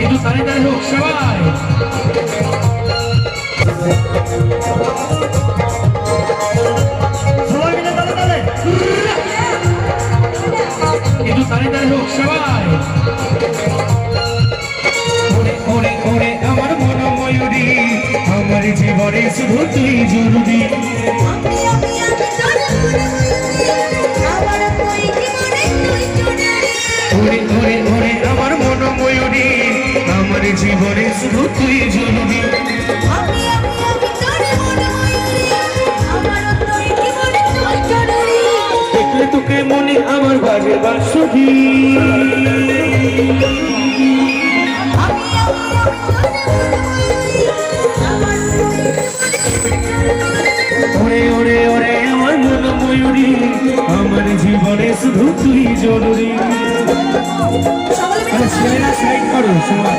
কিন্তু তালে তালে হোক সবাই কিন্তু তালে তালে হোক সবাই ওরে ওরে ওরে আমার মন ময়ূরী আমার জীবনে শুধু তুই জরুরি। শুধু তুই জরুরি আমি আমি আমি তোর মনে মনে আমার তুই জীবনে তুই চুনারি দেখলে তোকে মনে আমার বাজে বাসুকি। আমি আমি আমি তোর মনে আমার জীবনে ওরে ওরে ওরে আমার মন ময়ূরী। আমার জীবনে শুধু তুই জরুরি ছেলেরা সাইড করো সবাই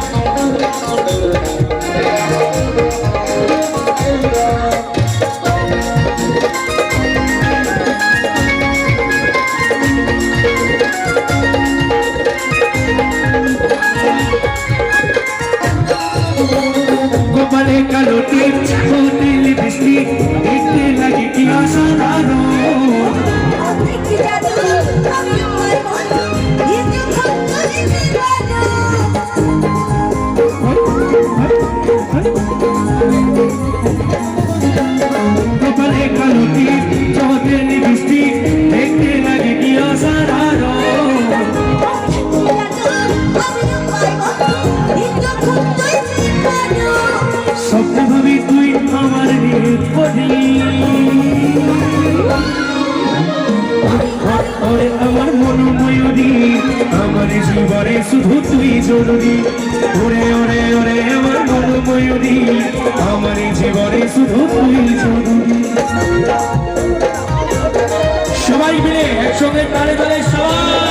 আমার মন ময়ূরী আমার জীবনে শুধু তুই জরুরি ওরে ওরে ওরে আমার মন ময়ূরী আমার জীবনে শুধু তুই জরুরি সবাই মিলে একসঙ্গে তালে তালে সবাই।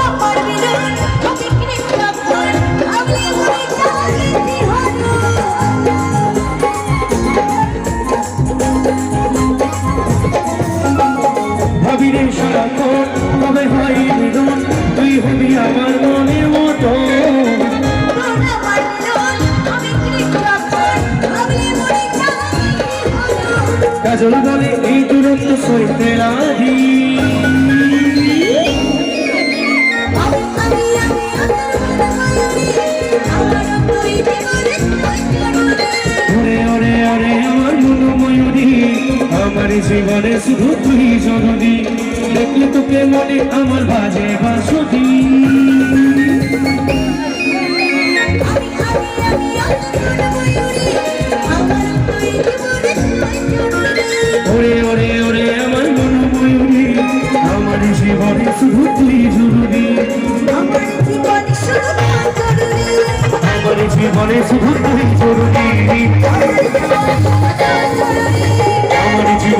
কাজল বলে এই দূরত্ব সইতে রাধি আমার জীবনে শুধু তুই জরুরি। দেখলে তোকে মনে আমার বাজে বাসুদি ওরে ওরে ওরে আমার মন ময়ূরী আমার জীবনে শুধু তুই জরুরি। আমার জীবনে শুধু তুই জরুরি।